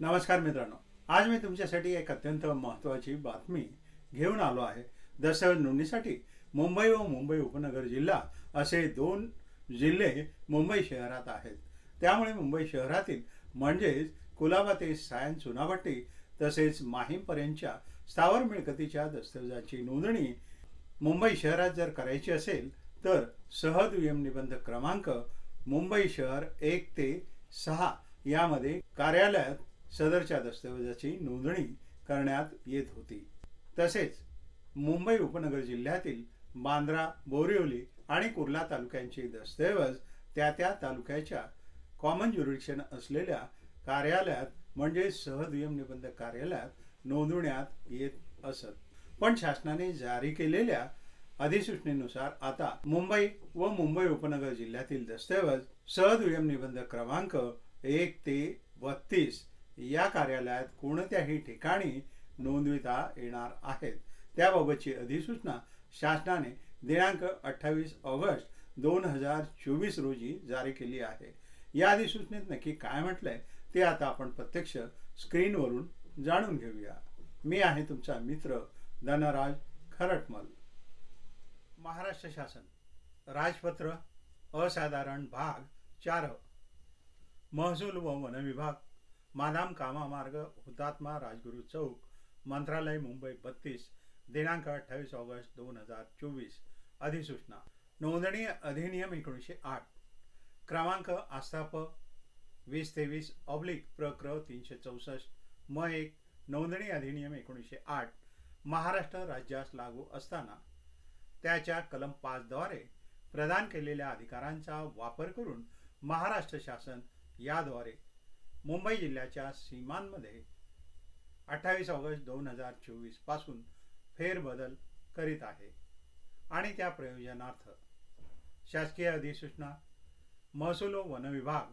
नमस्कार मित्रांनो. आज मी तुमच्यासाठी एक अत्यंत महत्त्वाची बातमी घेऊन आलो आहे. दस्तऐवज नोंदणीसाठी मुंबई व मुंबई उपनगर जिल्हा असे दोन जिल्हे मुंबई शहरात आहेत. त्यामुळे मुंबई शहरातील म्हणजेच कुलाबा ते सायन चुनाभट्टी तसेच माहीमपर्यंतच्या स्थावर मिळकतीच्या दस्तऐवजाची नोंदणी मुंबई शहरात जर करायची असेल तर सहदुय्यम निबंध क्रमांक मुंबई शहर एक ते सहा यामध्ये कार्यालयात सदरच्या दस्तऐवजाची नोंदणी करण्यात येत होती. तसेच मुंबई उपनगर जिल्ह्यातील बांद्रा बोरिवली आणि कुर्ला तालुक्यांचे दस्तऐवज त्या त्या तालुक्याच्या कॉमन ज्युरिडिक्शन असलेल्या कार्यालयात म्हणजे सहदुयम निबंध कार्यालयात नोंदवण्यात येत असत. पण शासनाने जारी केलेल्या अधिसूचनेनुसार आता मुंबई व मुंबई उपनगर जिल्ह्यातील दस्तऐवज सहदुय्यम निबंध क्रमांक एक ते बत्तीस या कार्यालयात कोणत्याही ठिकाणी नोंदविता येणार आहेत त्याबाबतची अधिसूचना शासनाने दिनांक अठ्ठावीस ऑगस्ट दोन हजार चोवीस रोजी जारी केली आहे. या अधिसूचनेत नक्की काय म्हटलंय ते आता आपण प्रत्यक्ष स्क्रीनवरून जाणून घेऊया. मी आहे तुमचा मित्र धनराज खरटमल. महाराष्ट्र शासन. राजपत्र असाधारण भाग चार. महसूल व वन विभाग मानाम कामामार्ग हुतात्मा राजगुरू चौक मंत्रालय मुंबई बत्तीस दिनांक अठ्ठावीस ऑगस्ट दोन हजार चोवीस. अधिसूचना. नोंदणी अधिनियम एकोणीसशे आठ. क्रमांक आस्थाप वीस तेवीस ऑब्लिक प्रक्र तीनशे चौसष्ट. म एक नोंदणी अधिनियम एकोणीसशे आठ. महाराष्ट्र राज्यास लागू असताना त्याच्या कलम पाचद्वारे प्रदान केलेल्या अधिकारांचा वापर करून महाराष्ट्र शासन याद्वारे मुंबई जिल्ह्याच्या सीमांमध्ये अठ्ठावीस ऑगस्ट दोन हजार चोवीसपासून फेरबदल करीत आहे. आणि त्या प्रयोजनार्थ शासकीय अधिसूचना महसूल व वनविभाग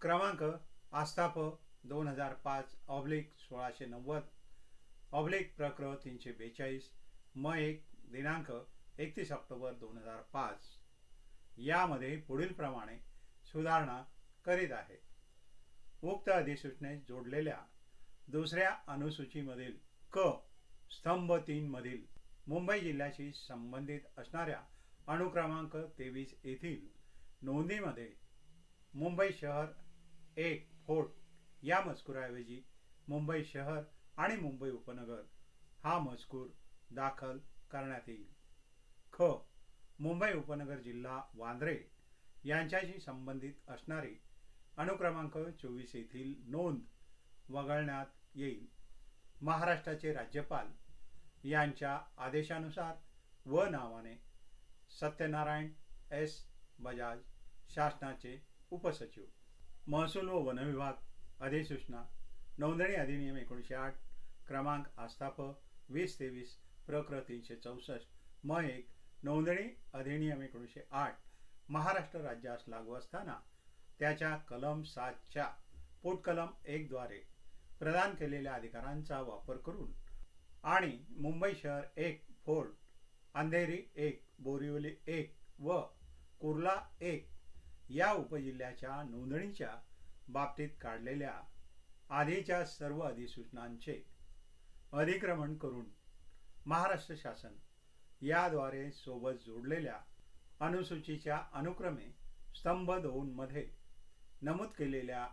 क्रमांक आस्थाप दोन हजार पाच ऑब्लिक सोळाशे नव्वद ऑब्लिक प्रक्र तीनशे बेचाळीस म एक दिनांक एकतीस ऑक्टोबर दोन हजार पाच यामध्ये पुढील प्रमाणे सुधारणा करीत आहे. उक्त अधिसूचनेत जोडलेल्या दुसऱ्या अनुसूचीमधील क स्तंभ तीनमधील मुंबई जिल्ह्याशी संबंधित असणाऱ्या अनुक्रमांक तेवीस येथील नोंदीमध्ये मुंबई शहर एक फोर्ट या मजकुराऐवजी मुंबई शहर आणि मुंबई उपनगर हा मजकूर दाखल करण्यात येईल. ख. मुंबई उपनगर जिल्हा वांद्रे यांच्याशी संबंधित असणारी अनुक्रमांक चोवीस येथील नोंद वगळण्यात येईल. महाराष्ट्राचे राज्यपाल यांच्या आदेशानुसार व नावाने सत्यनारायण एस. बजाज शासनाचे उपसचिव महसूल व वन विभाग अधिसूचना नोंदणी अधिनियम एकोणीसशे आठ क्रमांक आस्थाप वीस तेवीस प्रक्र तीनशे चौसष्ट म एक नोंदणी अधिनियम एकोणीसशे आठ महाराष्ट्र राज्यास लागू असताना त्याच्या कलम सातच्या पोटकलम एकद्वारे प्रदान केलेल्या अधिकारांचा वापर करून आणि मुंबई शहर एक फोर्ट अंधेरी एक बोरिवली एक व कुर्ला एक या उपजिल्ह्याच्या नोंदणीच्या बाबतीत काढलेल्या आधीच्या सर्व अधिसूचनांचे अधिक्रमण करून महाराष्ट्र शासन याद्वारे सोबत जोडलेल्या अनुसूचीच्या अनुक्रमे स्तंभ दोनमध्ये मध्ये नमूद केलेल्या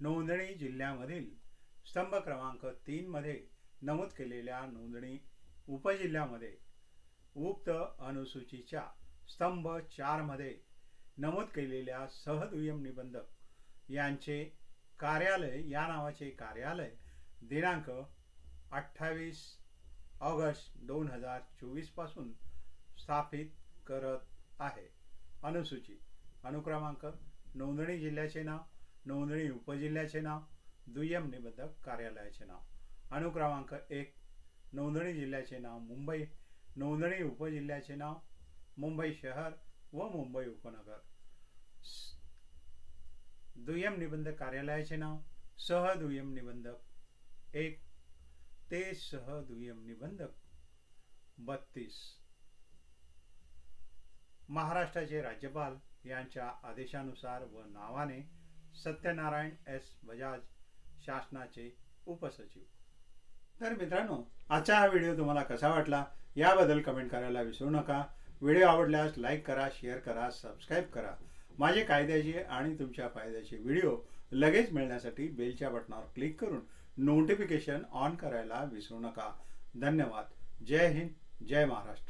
नोंदणी जिल्ह्यामधील स्तंभ क्रमांक तीनमध्ये नमूद केलेल्या नोंदणी उपजिल्ह्यामध्ये उक्त अनुसूचीच्या स्तंभ चारमध्ये नमूद केलेल्या सहदुय्यम निबंधक यांचे कार्यालय या नावाचे कार्यालय दिनांक अठ्ठावीस ऑगस्ट दोन हजार चोवीसपासून स्थापित करत आहे. अनुसूची अनुक्रमांक नोंदणी जिल्ह्याचे नाव नोंदणी उपजिल्ह्याचे नाव दुय्यम निबंधक कार्यालयाचे नाव. अनुक्रमांक एक नोंदणी जिल्ह्याचे नाव मुंबई नोंदणी उपजिल्ह्याचे नाव मुंबई शहर व मुंबई उपनगर. स- दुय्यम निबंधक कार्यालयाचे नाव सह दुय्यम निबंधक एक ते सह दुय्यम निबंधक बत्तीस. महाराष्ट्राचे राज्यपाल यांच्या आदेशानुसार व नावाने सत्यनारायण एस. बजाज शासनाचे उपसचिव. तर मित्रांनो आजचा हा व्हिडिओ तुम्हाला कसा वाटला याबद्दल कमेंट करायला विसरू नका. व्हिडिओ आवडल्यास लाईक करा शेअर करा सबस्क्राईब करा. माझे कायद्याचे आणि तुमच्या फायद्याचे व्हिडिओ लगेच मिळण्यासाठी बेलच्या बटनावर क्लिक करून नोटिफिकेशन ऑन करायला विसरू नका. धन्यवाद. जय हिंद जय महाराष्ट्र.